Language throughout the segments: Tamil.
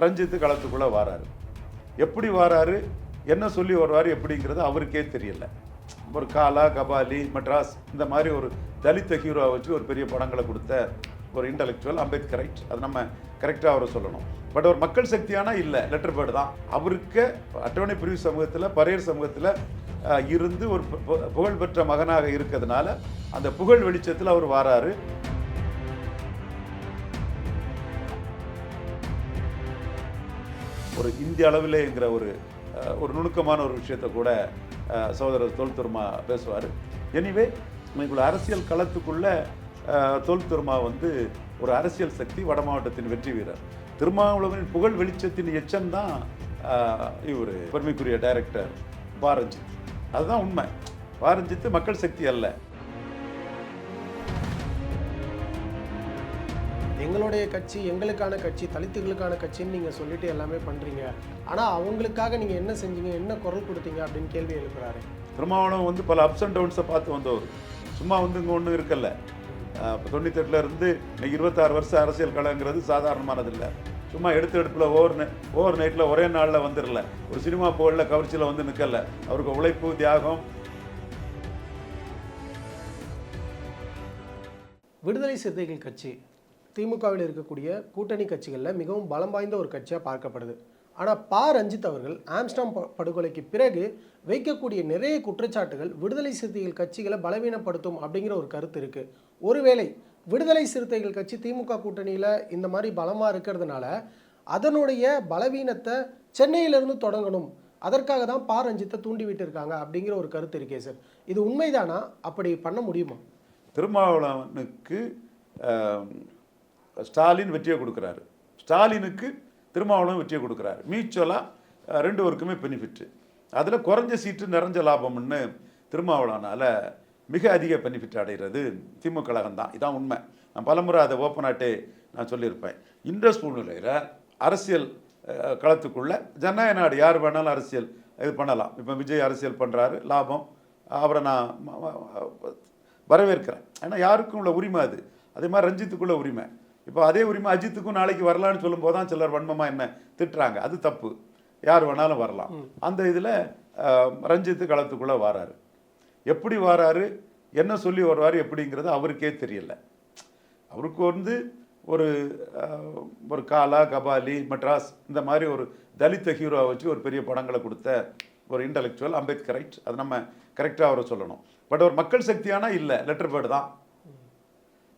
ரஞ்சித்து களத்துக்குள்ளே வாராரு. எப்படி வாராரு? என்ன சொல்லி வருவார்? எப்படிங்கிறது அவருக்கே தெரியல. ஒரு காலா கபாலி மெட்ராஸ் இந்த மாதிரி ஒரு தலித்த ஹீரோவை வச்சு ஒரு பெரிய படங்களை கொடுத்த ஒரு இன்டலெக்சுவல் அம்பேத்கர். ரைட் அது நம்ம கரெக்டாக அவரை சொல்லணும். பட் ஒரு மக்கள் சக்தியானா? இல்லை. லெட்டர் பேர்டு தான். அவருக்கு அட்டவணை பிரிவு சமூகத்தில் பரையர் சமூகத்தில் இருந்து ஒரு பு- பு- புகழ்பெற்ற மகனாக இருக்கிறதுனால அந்த புகழ் வெளிச்சத்தில் அவர் வாராரு. ஒரு இந்திய அளவிலேங்கிற ஒரு ஒரு நுணுக்கமான ஒரு விஷயத்தை கூட சகோதரர் தோல் திருமா பேசுவார். எனிவே இன்னைக்குள்ள அரசியல் களத்துக்குள்ள தோல் திருமா வந்து ஒரு அரசியல் சக்தி வட மாவட்டத்தின் வெற்றி வீரர். திருமாவளவனின் புகழ் வெளிச்சத்தின் எச்சம் தான் இவர் பெருமைக்குரிய டைரக்டர் பாரஞ்சித். அதுதான் உண்மை. பாரஞ்சித்து மக்கள் சக்தி அல்ல. எங்களுடைய கட்சி எங்களுக்கான கட்சி தலித்துகளுக்கான கட்சின்னு நீங்கள் சொல்லிட்டு எல்லாமே பண்ணுறீங்க ஆனால் அவங்களுக்காக நீங்கள் என்ன செஞ்சீங்க என்ன குரல் கொடுத்தீங்க அப்படின்னு கேள்வி எழுப்புறாரு. திருமாவளவன் வந்து பல அப்ஸ் அண்ட் டவுன்ஸை பார்த்து வந்தவர். சும்மா வந்து இங்கே ஒன்றும் இருக்கல்ல இப்போ தொண்ணூத்தெட்டில் இருந்து இன்னைக்கு இருபத்தாறு வருஷம் அரசியல் களங்கிறது சாதாரணமானது இல்லை. சும்மா எடுத்து எடுப்பில் ஓவர் ஓவர் நைட்டில் ஒரே நாளில் வந்துடல ஒரு சினிமா புகழில் கவர்ச்சியில் வந்து நிற்கல அவருக்கு உழைப்பு தியாகம். விடுதலை சிறுத்தைகள் கட்சி திமுகவில் இருக்கக்கூடிய கூட்டணி கட்சிகளில் மிகவும் பலம் வாய்ந்த ஒரு கட்சியாக பார்க்கப்படுது. ஆனால் பா. ரஞ்சித் அவர்கள் ஆம்ஸ்டாம் படுகொலைக்கு பிறகு வைக்கக்கூடிய நிறைய குற்றச்சாட்டுகள் விடுதலை சிறுத்தைகள் கட்சிகளை பலவீனப்படுத்தும் அப்படிங்கிற ஒரு கருத்து இருக்குது ஒருவேளை விடுதலை சிறுத்தைகள் கட்சி திமுக கூட்டணியில் இந்த மாதிரி பலமாக இருக்கிறதுனால அதனுடைய பலவீனத்தை சென்னையிலிருந்து தொடங்கணும். அதற்காக தான் பா. ரஞ்சித்தை தூண்டி விட்டுருக்காங்க அப்படிங்கிற ஒரு கருத்து இருக்கே சார். இது உண்மைதானா? அப்படி பண்ண முடியுமா? திருமாவளவனுக்கு ஸ்டாலின் வெற்றியை கொடுக்குறாரு. ஸ்டாலினுக்கு திருமாவளவன் வெற்றியை கொடுக்குறாரு. மியூச்சுவலாக ரெண்டு பேருக்குமே பெனிஃபிட்டு அதில் குறைஞ்ச சீட்டு நிறைஞ்ச லாபம்னு திருமாவளவனால் மிக அதிக பெனிஃபிட் அடைகிறது திமுக கழகம் தான். இதான் உண்மை. நான் பலமுறை அதை ஓப்பனாட்டே நான் சொல்லியிருப்பேன். இந்த சூழ்நிலையில் அரசியல் களத்துக்குள்ளே களத்துக்குள்ள ஜனநாயக நாடு யார் வேணாலும் அரசியல் இது பண்ணலாம். இப்போ விஜய் அரசியல் பண்ணுறாரு லாபம். அவரை நான் வரவேற்கிறேன். ஏன்னா யாருக்கும் உள்ள உரிமை அது. அதே மாதிரி ரஞ்சித்துக்குள்ள உரிமை. இப்போ அதே உரிமை அஜித்துக்கும் நாளைக்கு வரலான்னு சொல்லும்போது தான் சிலர் வன்மமாக என்ன திட்டுறாங்க. அது தப்பு. யார் வேணாலும் வரலாம். அந்த இதில் ரஞ்சித்து களத்துக்குள்ளே வாராரு. எப்படி வாராரு? என்ன சொல்லி வருவார்? எப்படிங்கிறது அவருக்கே தெரியல. அவருக்கு வந்து ஒரு ஒரு காலா கபாலி மெட்ராஸ் இந்த மாதிரி ஒரு தலித்த ஹீரோவை வச்சு ஒரு பெரிய படங்களை கொடுத்த ஒரு இன்டலெக்சுவல் அம்பேத்கர். ரைட் அது நம்ம கரெக்டாக அவரை சொல்லணும். பட் அவர் மக்கள் சக்தியானா? இல்லை. லெட்டர் பேர்டு தான்.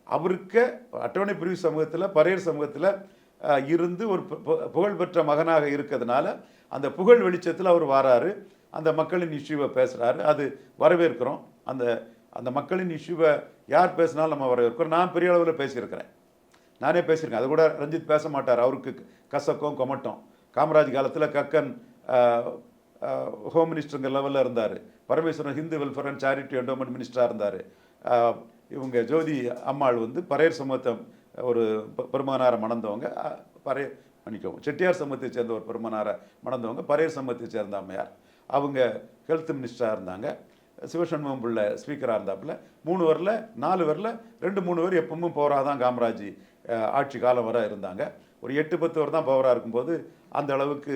அவருக்கு அட்டவணை பிரிவு சமூகத்தில் பரையர் சமூகத்தில் இருந்து ஒரு பு- பு- புகழ்பெற்ற மகனாக இருக்கிறதுனால அந்த புகழ் வெளிச்சத்தில் அவர் வாராரு. அந்த மக்களின் இஷ்யூவை பேசுகிறாரு அது வரவேற்கிறோம். அந்த அந்த மக்களின் இஷ்யூவை யார் பேசினாலும் நம்ம வரவேற்கிறோம். நான் பெரிய அளவில் பேசியிருக்கிறேன். நானே பேசியிருக்கேன். அது கூட ரஞ்சித் பேச மாட்டார். அவருக்கு கசக்கம் கொமட்டம். காமராஜ் காலத்தில் கக்கன் ஹோம் மினிஸ்டருங்க லெவலில் இருந்தார். Parameswaran Hindu welfare and charity endowment மினிஸ்டராக இருந்தார். இவங்க ஜோதி அம்மாள் வந்து பரையர் சமூகத்தை ஒரு பெருமானாரை பெருமகனாரை மணந்தவங்க. அஹ், மன்னிக்கவும் செட்டியார் சமூகத்தை சேர்ந்த ஒரு பெருமனாரை மணந்தவங்க பரையர் சமூகத்தை சேர்ந்த அம்மையார். அவங்க ஹெல்த் மினிஸ்டராக இருந்தாங்க. சிவசண்முகம் பிள்ளை ஸ்பீக்கராக இருந்தாப்புல. மூணு வரில் நாலு வரில் ரெண்டு மூணு பேர் எப்பவும் பவராக தான் காமராஜ் ஆட்சி காலம் வர இருந்தாங்க. ஒரு எட்டு பத்து வரை தான் பவராக இருக்கும்போது அந்த அளவுக்கு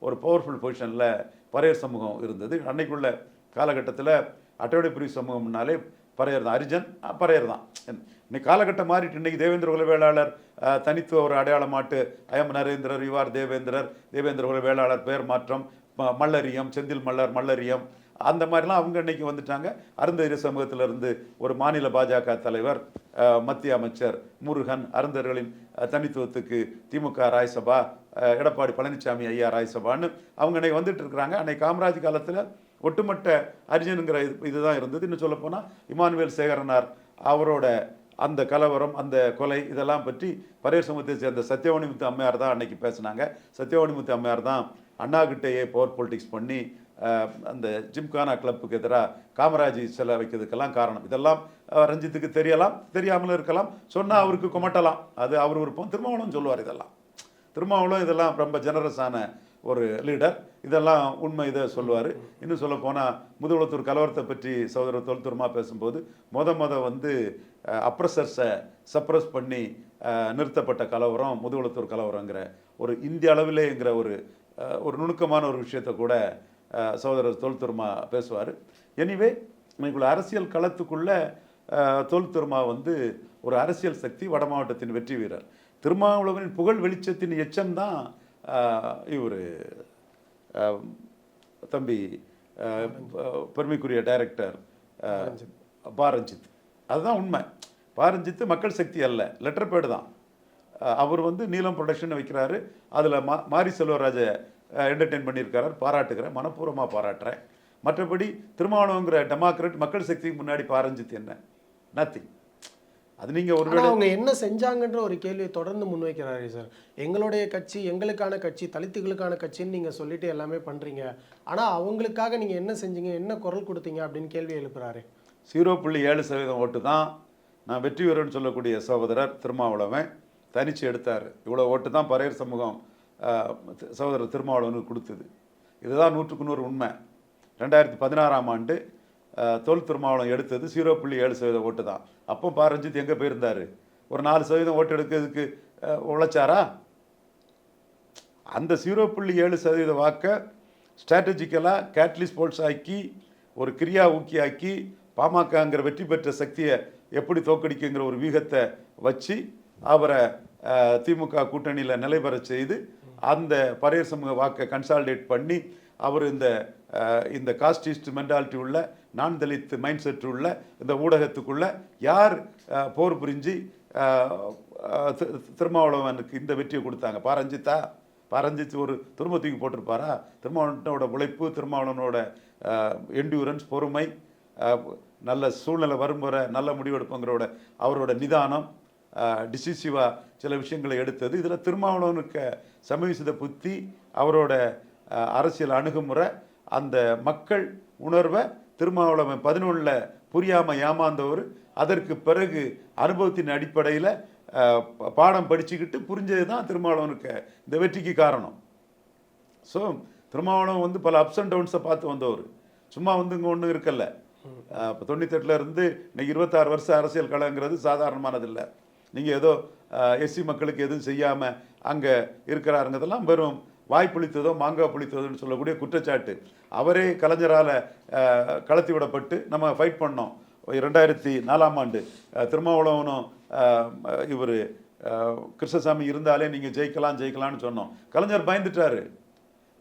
ஒரு பவர்ஃபுல் பொசிஷனில் பரையர் சமூகம் இருந்தது. அன்னைக்குள்ள காலகட்டத்தில் அட்டவணை பிரிவு சமூகம்னாலே பறையர் தான் அரிஜன் பறையர் தான் இன்னைக்கு காலகட்டம் மாறிட்டு இன்னைக்கு தேவேந்திர வேளாளர் தனித்துவ ஒரு அடையாளமாட்டு அயம் நரேந்திரர் யுவார் தேவேந்திரர். தேவேந்திர குல வேளாளர் பெயர் மாற்றம் ம- மல்லரியம் செந்தில் மல்லர் மல்லரியம். அந்த மாதிரிலாம் அவங்க இன்றைக்கி வந்துட்டாங்க. அருந்ததிர சமூகத்திலிருந்து ஒரு மாநில பாஜக தலைவர் மத்திய அமைச்சர் முருகன் அருந்தர்களின் தனித்துவத்துக்கு திமுக ராய்சபா எடப்பாடி பழனிசாமி ஐயா ராய்சபான்னு அவங்க இன்றைக்கி வந்துட்டு இருக்கிறாங்க. அன்னைக்கு காமராஜ் காலத்தில் ஒட்டுமொத்த அரிஜனுங்கிற இது இதுதான் இருந்தது. இன்னும் சொல்லப்போனால் இமானுவேல் சேகரனார் அவரோட அந்த கலவரம் அந்த கொலை இதெல்லாம் பற்றி பரையர் சமூகத்தை சேர்ந்த சத்யவாணிமுத்து அம்மையார் தான் அன்னைக்கு பேசினாங்க. சத்யவாணிமுத்து அம்மையார் தான் அண்ணாகிட்டேயே பவர் பொலிட்டிக்ஸ் பண்ணி அந்த ஜிம்கானா கிளப்புக்கு எதிராக காமராஜ் சிலை வைக்கிறதுக்கெல்லாம் காரணம். இதெல்லாம் ரஞ்சித்துக்கு தெரியலாம் தெரியாமலும் இருக்கலாம். சொன்னால் அவருக்கு குமட்டலாம். அது அவர் விருப்பம். திருமாவளவன் சொல்லுவார் இதெல்லாம். திருமாவளவன் இதெல்லாம் ரொம்ப ஜெனரஸான ஒரு லீடர் இதெல்லாம் உண்மை இதை சொல்லுவார். இன்னும் சொல்ல போனால் முதுகுளத்தூர் கலவரத்தை பற்றி சகோதரர் தொல்துருமா பேசும்போது மொத மொத வந்து அப்ரஸர்ஸை சப்ரஸ் பண்ணி நிறுத்தப்பட்ட கலவரம் முதுகுளத்தூர் கலவரங்கிற ஒரு இந்திய அளவிலேங்கிற ஒரு ஒரு நுணுக்கமான ஒரு விஷயத்தை கூட சகோதரர் தொல்துருமா பேசுவார். எனிவே இன்னைக்குள்ள அரசியல் களத்துக்குள்ளே அஹ், தொல் திருமா வந்து ஒரு அரசியல் சக்தி வட மாவட்டத்தின் வெற்றி வீரர். திருமாவளவனின் புகழ் வெளிச்சத்தின் எச்சம்தான் இவர் தம்பி பெருமைக்குரிய டைரக்டர் பாரஞ்சித். அதுதான் உண்மை. பாரஞ்சித் மக்கள் சக்தி அல்ல லெட்டர் பேடு தான். அவர் வந்து நீலம் ப்ரொடக்ஷன் வைக்கிறாரு. அதில் மா மாரி செல்வராஜ என்டர்டெயின் பண்ணியிருக்காரு. பாராட்டுகிறேன் மனப்பூர்வமாக பாராட்டுறேன். மற்றபடி திருமாவளவங்கிற டெமோக்ராட் மக்கள் சக்திக்கு முன்னாடி பாரஞ்சித் என்ன? நத்திங் அது நீங்கள் ஒருவேளை அவங்க என்ன செஞ்சாங்கன்ற ஒரு கேள்வியை தொடர்ந்து முன்வைக்கிறாரு சார். எங்களுடைய கட்சி எங்களுக்கான கட்சி தலித்துகளுக்கான கட்சின்னு நீங்க சொல்லிட்டு எல்லாமே பண்றீங்க. ஆனா அவங்களுக்காக நீங்க என்ன செஞ்சீங்க என்ன குரல் கொடுத்தீங்க அப்படின்னு கேள்வி எழுப்புறாரு. ஜீரோ புள்ளி ஏழு சதவீதம் ஓட்டு தான் நான் வெற்றி வீரர்னு சொல்லக்கூடிய சகோதரர் திருமாவளவன் தனிச்சு எடுத்தார். இவ்வளோ ஓட்டு தான் பரையர் சமூகம் சகோதரர் திருமாவளவனுக்கு கொடுத்தது. இதுதான் நூற்றுக்கு நூறு உண்மை. ரெண்டாயிரத்தி பதினாறாம் ஆண்டு தொல் திருமாவளம் எடுத்தது ஜீரோ புள்ளி ஏழு சதவீதம் ஓட்டு தான். அப்போ பா ரஞ்சித் எங்கே போயிருந்தார்? ஒரு நாலு சதவீதம் ஓட்டு எடுக்கிறதுக்கு உழைச்சாரா? அந்த ஜீரோ புள்ளி ஏழு சதவீத வாக்கை ஸ்ட்ராட்டஜிக்கலாக கேட்லிஸ் போல்ஸ் ஆக்கி ஒரு கிரியா ஊக்கியாக்கி பாமகங்கிற வெற்றி பெற்ற சக்தியை எப்படி தோக்கடிக்குங்கிற ஒரு வீகத்தை வச்சு அவரை திமுக கூட்டணியில் நிலைபெற செய்து அந்த பரையர் சமூக வாக்கை கன்சாலிடேட் பண்ணி அவர் இந்த இந்த காஸ்டிஸ்ட் மென்டாலிட்டி உள்ள நான் தலித் மைண்ட் செட் உள்ள இந்த ஊடகத்துக்குள்ள யார் போர் புரிஞ்சு திருமாவளவனுக்கு இந்த வெற்றியை கொடுத்தாங்க? பாரஞ்சித்தா? பரஞ்சிச்சு ஒரு திரும்ப தூக்கி போட்டிருப்பாரா? திருமாவளவனோட உழைப்பு திருமாவளவனோட என்டூரன்ஸ் பொறுமை நல்ல சூழ்நிலை வரும் நல்ல முடிவெடுப்புங்கிறோட அவரோட நிதானம் டிசிசிவாக சில விஷயங்களை எடுத்தது. இதில் திருமாவளவனுக்கு சமீசித புத்தி அவரோட அரசியல் அணுகுமுறை அந்த மக்கள் உணர்வை திருமாவளவன் பதினொன்றில் புரியாமல் ஏமாந்தவர். அதற்கு பிறகு அனுபவத்தின் அடிப்படையில் பாடம் படிச்சுக்கிட்டு புரிஞ்சது தான் திருமாவளவனுக்கு இந்த வெற்றிக்கு காரணம். ஸோ திருமாவளவன் வந்து பல அப்ஸ் அண்ட் டவுன்ஸை பார்த்து வந்தவர். சும்மா வந்து இங்கே ஒன்றும் இருக்கல்ல. இப்போ தொண்ணூத்தெட்டில் இருந்து இன்னைக்கு இருபத்தாறு வருஷம் அரசியல் களங்கிறது சாதாரணமானதில்லை. நீங்கள் ஏதோ எஸ்சி மக்களுக்கு எதுவும் செய்யாமல் அங்கே இருக்கிறாருங்கிறதெல்லாம் வெறும் வாய் புளித்ததோ மாங்காய் புளித்ததோன்னு சொல்லக்கூடிய குற்றச்சாட்டு. அவரே கலைஞரால் கலத்தி விடப்பட்டு நம்ம ஃபைட் பண்ணோம். ரெண்டாயிரத்தி நாலாம் ஆண்டு திருமாவளவனும் இவர் கிருஷ்ணசாமி இருந்தாலே நீங்கள் ஜெயிக்கலாம் ஜெயிக்கலாம்னு சொன்னோம். கலைஞர் பயந்துட்டாரு.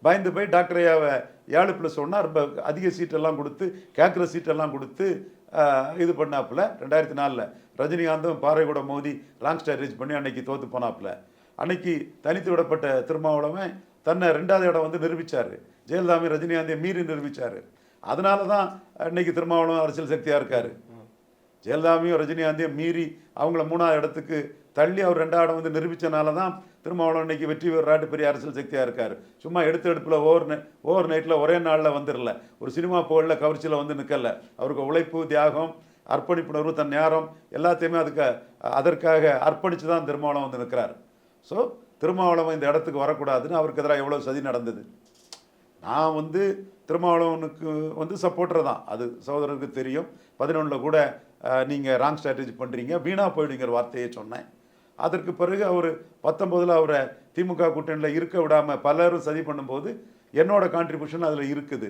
பயந்து போய் டாக்டர் ஐயாவை ஏழு ப்ளஸ் ஒன்றா ரொம்ப அதிக சீட்டெல்லாம் கொடுத்து கேட்குற சீட்டெல்லாம் கொடுத்து இது பண்ணாப்புல ரெண்டாயிரத்தி நாலில். ரஜினிகாந்தும் பாறை கூட மோதி ராங் ஸ்டார் ரீச் பண்ணி அன்னைக்கு தோற்று போனாப்புல. அன்னைக்கு தனித்து விடப்பட்ட திருமாவளவன் தன்னை ரெண்டாவது இடம் வந்து நிரூபிச்சார். ஜெயலலிதாவை ரஜினிகாந்தியை மீறி நிரூபிச்சார். அதனால தான் இன்னைக்கு திருமாவளவன் அரசியல் சக்தியாக இருக்கார். ஜெயலலிதாவையும் ரஜினிகாந்தையும் மீறி அவங்கள மூணாவது இடத்துக்கு தள்ளி அவர் ரெண்டாவது இடம் வந்து நிரூபித்தனால தான் திருமாவளவன் இன்னைக்கு வெற்றி பெறாட்டு பெரிய அரசியல் சக்தியாக இருக்கார். சும்மா எடுத்து எடுப்பில் ஓவர் நை ஓவர் நைட்டில் ஒரே நாளில் வந்துடல ஒரு சினிமா புகழில் கவர்ச்சியில் வந்து நிற்கல அவருக்கு உழைப்பு தியாகம் அர்ப்பணிப்புணர்வு தன் நேரம் எல்லாத்தையுமே அதுக்கு அதற்காக அர்ப்பணித்து தான் திருமாவளவன் வந்து நிற்கிறார் ஸோ திருமாவளவன் இந்த இடத்துக்கு வரக்கூடாதுன்னு அவருக்கு எதிராக எவ்வளோ சதி நடந்தது? நான் வந்து திருமாவளவனுக்கு வந்து சப்போர்ட்டர் தான். அது சகோதரருக்கு தெரியும். பதினொன்றில் கூட நீங்கள் ராங் ஸ்ட்ராட்டஜி பண்ணுறீங்க வீணா போயிடுங்கிற வார்த்தையை சொன்னேன். அதற்கு பிறகு அவர் பத்தொம்போதில் அவரை திமுக கூட்டணியில் இருக்க விடாமல் பலரும் சதி பண்ணும்போது என்னோட கான்ட்ரிபியூஷன் அதில் இருக்குது.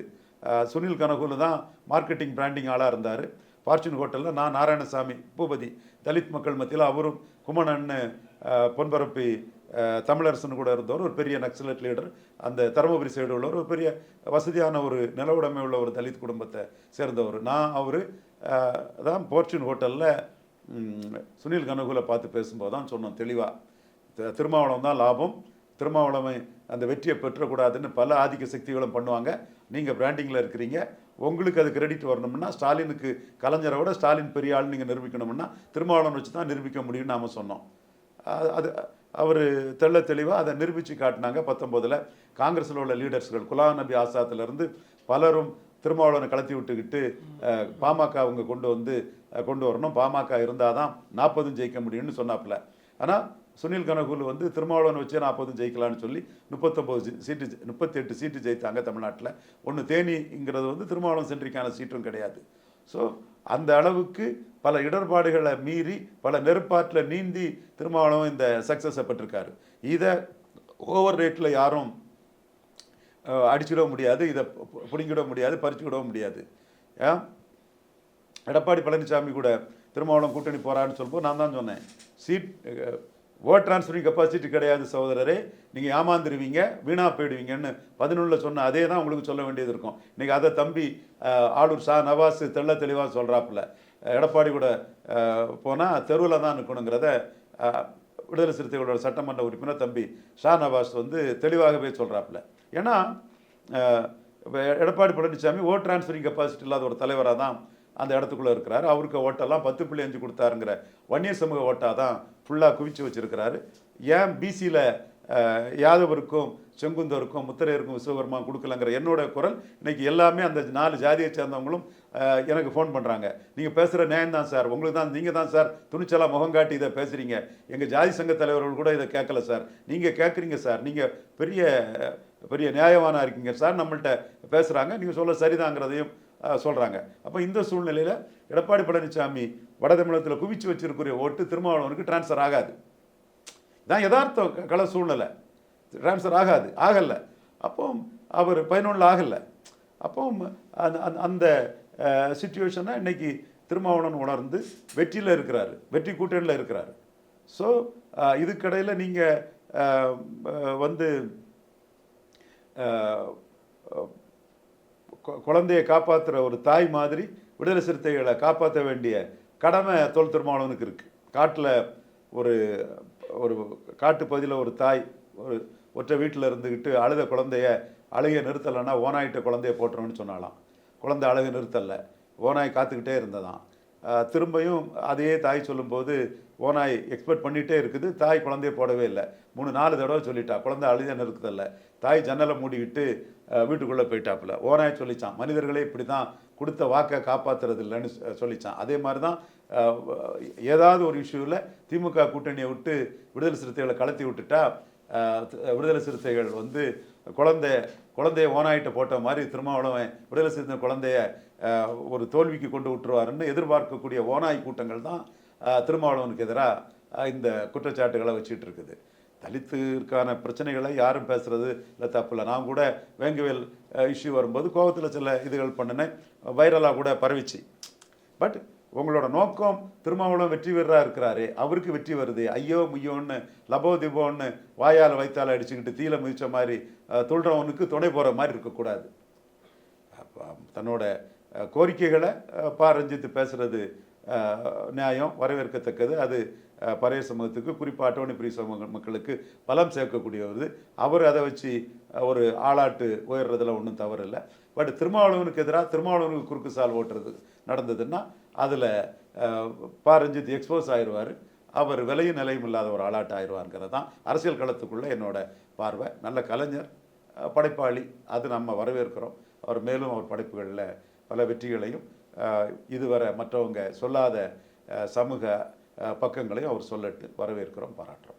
சுனில் கனகூல் தான் மார்க்கெட்டிங் பிராண்டிங் ஆளாக இருந்தார். ஃபார்ச்சூன் ஹோட்டலில் நான் நாராயணசாமி பூபதி தலித் மக்கள் மத்தியில் அவரும் குமணன்னு பொன்பரப்பி தமிழரசன் கூட இருந்தவர் ஒரு பெரிய நக்சலட் லீடர். அந்த தருமபுரி சைடு உள்ளவர் ஒரு பெரிய வசதியான ஒரு நிலவுடைமை உள்ள ஒரு தலித் குடும்பத்தை சேர்ந்தவர். நான் அவர் தான் போர்ச்சுன் ஹோட்டலில் சுனில் கனகுலை பார்த்து பேசும்போது தான் சொன்னோம் தெளிவாக திருமாவளம் தான் லாபம். திருமாவளமை அந்த வெற்றியை பெற்றக்கூடாதுன்னு பல ஆதிக்க சக்திகளும் பண்ணுவாங்க. நீங்கள் பிராண்டிங்கில் இருக்கிறீங்க. உங்களுக்கு அது கிரெடிட் வரணும்னா ஸ்டாலினுக்கு கலைஞரை விட ஸ்டாலின் பெரிய ஆள் நீங்கள் நிரூபிக்கணும்னா திருமாவளவன் வச்சு தான் நிரூபிக்க முடியும்னு நாம் சொன்னோம். அது- அது அவர் தெள்ள தெளிவாக அதை நிரூபித்து காட்டினாங்க பத்தொம்போதில் காங்கிரஸில் உள்ள லீடர்ஸ்கள் குலாம் நபி ஆசாத்திலிருந்து பலரும் திருமாவளவனை கலத்தி விட்டுக்கிட்டு பாமக அவங்க கொண்டு வந்து கொண்டு வரணும். பாமக இருந்தால் தான் நாற்பதும் ஜெயிக்க முடியும்னு சொன்னாப்புல. ஆனால் சுனில் கனகுலு வந்து திருமாவளவன் வச்சே நாற்பதும் ஜெயிக்கலாம்னு சொல்லி முப்பத்தொம்போது சீட்டு முப்பத்தெட்டு சீட்டு ஜெயித்தாங்க தமிழ்நாட்டில். ஒன்று தேனிங்கிறது வந்து திருமாவளவன் சென்றிக்கான சீட்டும் கிடையாது. ஸோ அந்த அளவுக்கு பல இடர்பாடுகளை மீறி பல நெருப்பாற்றில் நீந்தி திருமாவளவன் இந்த சக்ஸஸை பெற்றிருக்காரு. இதை ஓவர் ரேட்டில் யாரும் அடிச்சுவிட முடியாது. இதை பிடுங்கிட முடியாது பறிச்சுக்கிட முடியாது. ஏன் எடப்பாடி பழனிசாமி கூட திருமாவளம் கூட்டணி போகிறான்னு சொல்லும்போது நான் தான் சொன்னேன். சீட் ஓட் டிரான்ஸ்ஃபரிங் கெப்பாசிட்டி கிடையாது சகோதரரே. நீங்கள் ஏமாந்துருவீங்க வீணாக போயிடுவீங்கன்னு பதினொன்றில் சொன்ன அதே தான் உங்களுக்கு சொல்ல வேண்டியது இருக்கும். இன்றைக்கி அதை தம்பி ஆளூர் ஷா நவாஸ் தெள்ள தெளிவாக சொல்கிறாப்புல எடப்பாடி கூட போனால் தெருவில் தான் இருக்கணுங்கிறத விடுதலை சிறுத்தைகளோட சட்டமன்ற உறுப்பினர் தம்பி ஷா நவாஸ் வந்து தெளிவாகவே சொல்கிறாப்புல ஏன்னா Edappadi Palaniswami vote transferring capacity இல்லாத ஒரு தலைவராக தான் அந்த இடத்துக்குள்ளே இருக்கிறாரு. அவருக்கு ஓட்டெல்லாம் பத்து புள்ளி அஞ்சு கொடுத்தாருங்கிற வன்னிய சமூக ஓட்டாக தான் ஃபுல்லாக குவிச்சு வச்சுருக்கிறாரு. ஏன் பிசியில் யாதவருக்கும் செங்குந்தருக்கும் முத்திரையருக்கும் விஸ்வகர்மா கொடுக்கலங்கிற என்னோட குரல் இன்னைக்கு எல்லாமே அந்த நாலு ஜாதியை சேர்ந்தவங்களும் எனக்கு ஃபோன் பண்ணுறாங்க நீங்கள் பேசுகிற நியாயம் தான் சார். உங்களுக்கு தான் நீங்கள் தான் சார். துணிச்சலாக முகம் காட்டி இதை பேசுகிறீங்க எங்கள் ஜாதி சங்க தலைவர்கள் கூட இதை கேட்கல சார். நீங்கள் கேட்குறீங்க சார். நீங்கள் பெரிய பெரிய நியாயவானா இருக்கீங்க சார். நம்மள்கிட்ட பேசுகிறாங்க நீங்கள் சொல்ல சரிதாங்கிறதையும் சொல்கிறாங்க அப்போ இந்த சூழ்நிலையில் எடப்பாடி பழனிசாமி வட தமிழகத்தில் குவிச்சு வச்சிருக்கிற ஓட்டு திருமாவளவனுக்கு டிரான்ஸ்ஃபர் ஆகாது. இதான் யதார்த்த க- கள சூழ்நிலை. ட்ரான்ஸ்ஃபர் ஆகாது. ஆகலை. அப்போ அவர் பதினொன்றில் ஆகலை. அப்போ அந்த அந்த- அந்த சுச்சுவேஷனை இன்னைக்கு திருமாவளவன் உணர்ந்து வெற்றியில் இருக்கிறாரு. வெற்றி கூட்டணியில் இருக்கிறாரு. ஸோ இதுக்கடையில் நீங்கள் வந்து குழந்தையை காப்பாற்றுற ஒரு தாய் மாதிரி விடுதலை சிறுத்தைகளை காப்பாற்ற வேண்டிய கடமை தொல் திருமாவளவனுக்கு இருக்குது காட்டில் ஒரு ஒரு காட்டு பகுதியில் ஒரு தாய் ஒரு ஒற்றை வீட்டில் இருந்துக்கிட்டு அழுத குழந்தைய அழுகை நிறுத்தலைன்னா ஓனாயிட்ட குழந்தைய போட்டுறோன்னு சொன்னாலாம் குழந்தை அழுகை நிறுத்தலை. ஓனாய் காத்துக்கிட்டே இருந்ததான் திரும்பியும் அதையே தாய் சொல்லும்போது ஓனாய் எக்ஸ்பெக்ட் பண்ணிகிட்டே இருக்குது. தாய் குழந்தைய போடவே இல்லை. மூணு நாலு தடவை சொல்லிட்டா. குழந்தை அழுத நிறுத்தலை. தாய் ஜன்னலை மூடிக்கிட்டு வீட்டுக்குள்ளே போயிட்டாப்புல. ஓனாய் சொல்லிச்சான் மனிதர்களே இப்படி தான் கொடுத்த வாக்கை காப்பாத்துறது இல்லைன்னு சொ- சொல்லிச்சான். அதே மாதிரி தான் ஏதாவது ஒரு இஷ்யூவில் திமுக கூட்டணியை விட்டு விடுதலை சிறுத்தைகளை கலத்தி விட்டுட்டா விடுதலை சிறுத்தைகள் வந்து குழந்தை குழந்தைய ஓனாயிட்ட போட்ட மாதிரி திருமாவளவன் விடுதலை சிறுத்தை குழந்தைய ஒரு தோல்விக்கு கொண்டு விட்டுருவாருன்னு எதிர்பார்க்கக்கூடிய ஓனாய் கூட்டங்கள் தான் திருமாவளவனுக்கு எதிராக இந்த குற்றச்சாட்டுகளை வச்சுட்டு இருக்குது. தலித்துக்கான பிரச்சனைகளை யாரும் பேசுகிறது இல்லை தப்பு இல்லை. நான் கூட வேங்கவேல் இஷ்யூ வரும்போது கோபத்தில் சில இதுகள் பண்ணினேன். வைரலாக கூட பரவிச்சு. பட் உங்களோட நோக்கம் திருமாவளம் வெற்றி பெறாக இருக்கிறாரு அவருக்கு வெற்றி வருது. ஐயோ முய்யோன்னு லபோ திபோன்னு வாயால் வைத்தால அடிச்சுக்கிட்டு தீல மிதிச்ச மாதிரி தொழுறவனுக்கு துணை போகிற மாதிரி இருக்கக்கூடாது. தன்னோட கோரிக்கைகளை பா ரஞ்சித்து பேசுகிறது நியாயம் வரவேற்கத்தக்கது. அது பறைய சமூகத்துக்கு குறிப்பாக அட்டவணை பிரி சமூக மக்களுக்கு பலம் சேர்க்கக்கூடியது அவர் அதை வச்சு ஒரு ஆளாட்டு உயர்றதுல ஒன்றும் தவறில்லை. பட் திருமாவளவனுக்கு எதிராக திருமாவளவனுக்கு குறுக்கு சால் ஓட்டுறது நடந்ததுன்னா அதில் பாரஞ்சித் எக்ஸ்போஸ் ஆயிடுவார் அவர் விலையும் நிலையும் இல்லாத ஒரு ஆளாட்டு ஆயிடுவாருங்கிறது தான் அரசியல் களத்துக்குள்ளே என்னோடய பார்வை. நல்ல கலைஞர் படைப்பாளி அது நம்ம வரவேற்கிறோம். அவர் மேலும் அவர் படைப்புகளில் பல வெற்றிகளையும் இதுவரை மற்றவங்க சொல்லாத சமூக பக்கங்களையும் அவர் சொல்லட்டு வரவேற்கிறோம் பாராட்டுறோம்.